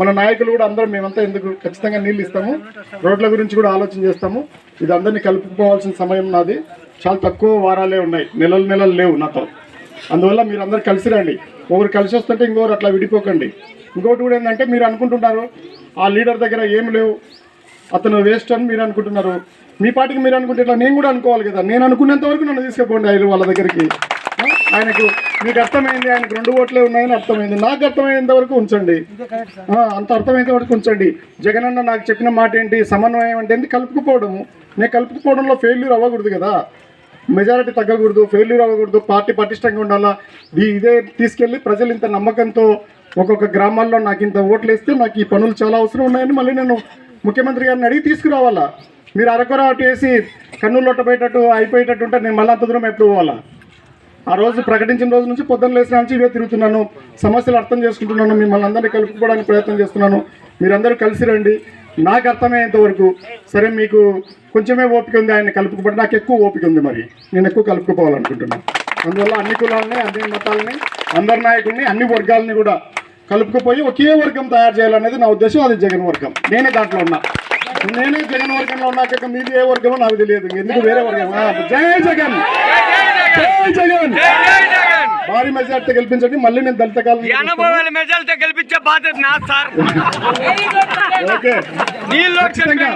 మన నాయకులు కూడా అందరం మేమంతా ఎందుకు ఖచ్చితంగా నీళ్ళు ఇస్తాము రోడ్ల గురించి కూడా ఆలోచన చేస్తాము. ఇది అందరినీ కలుపుకోవాల్సిన సమయం నాది. చాలా తక్కువ వారాలే ఉన్నాయి. నెలలు నెలలు లేవు నాతో. అందువల్ల మీరు అందరు కలిసి రండి. ఒకరు కలిసి వస్తుంటే ఇంకొకరు అట్లా విడిపోకండి. ఇంకోటి కూడా ఏంటంటే మీరు అనుకుంటున్నారు ఆ లీడర్ దగ్గర ఏం లేవు. అతను వేస్ట్ అని మీరు అనుకుంటున్నారు. మీ పాటికి మీరు అనుకుంటే ఇట్లా నేను కూడా అనుకోవాలి కదా. నేను అనుకునేంత వరకు నన్ను తీసుకుపోండి ఆయన వాళ్ళ దగ్గరికి. ఆయనకు మీకు అర్థమైంది ఆయనకు రెండు ఓట్లే ఉన్నాయని అర్థమైంది. నాకు అర్థమైనంత వరకు ఉంచండి. అంత అర్థమైనంత వరకు ఉంచండి. జగన్ అన్న నాకు చెప్పిన మాట ఏంటి? సమన్వయం అంటే ఏంటి కలుపుకుపోవడము నేను కలుపుకుపోవడంలో ఫెయిల్యూర్ అవ్వకూడదు కదా. మెజారిటీ తగ్గకూడదు ఫెయిల్యూర్ అవ్వకూడదు. పార్టీ పటిష్టంగా ఉండాలా? ఇదే తీసుకెళ్ళి ప్రజలు ఇంత నమ్మకంతో ఒక్కొక్క గ్రామాల్లో నాకు ఇంత ఓట్లు వేస్తే నాకు ఈ పనులు చాలా అవసరం ఉన్నాయని మళ్ళీ నేను ముఖ్యమంత్రి గారిని అడిగి తీసుకురావాలా? మీరు అరకొర అటు వేసి కన్నులు లొట్టపోయేటట్టు అయిపోయేటట్టు ఉంటే నేను మళ్ళీ అంత దూరం ఎప్పుడు పోవాలా? ఆ రోజు ప్రకటించిన రోజు నుంచి పొద్దున్న లేచిన నుంచి ఇవే తిరుగుతున్నాను. సమస్యలు అర్థం చేసుకుంటున్నాను. మిమ్మల్ని అందరినీ కలుపుకోవడానికి ప్రయత్నం చేస్తున్నాను. మీరందరూ కలిసి రండి. నాకు అర్థమయ్యేంత వరకు సరే మీకు కొంచెమే ఓపిక ఉంది ఆయన కలుపుకోబడి నాకు ఎక్కువ ఓపిక ఉంది మరి. నేను ఎక్కువ కలుపుకోవాలనుకుంటున్నాను. అందువల్ల అన్ని కులాలని అన్ని మతాలని అందరి నాయకుల్ని అన్ని వర్గాలని కూడా కలుపుకుపోయి ఒకే వర్గం తయారు చేయాలనేది నా ఉద్దేశం. అది జగన్ వర్గం. నేనే దాంట్లో ఉన్నా. నేనే జగన్ వర్గంలో ఉన్నాక మీది ఏ వర్గమో నాకు తెలియదు. ఎందుకు వేరే వర్గం? ఆ, జై జగన్! జగన్. భారీ మెజార్టీ గెలిపించండి మళ్ళీ నేను దళిత కాలం ఎనభై వేల మెజార్టీతో గెలిపించే బాధ్యత నా సార్. ఓకే. నీళ్ళు ఖచ్చితంగా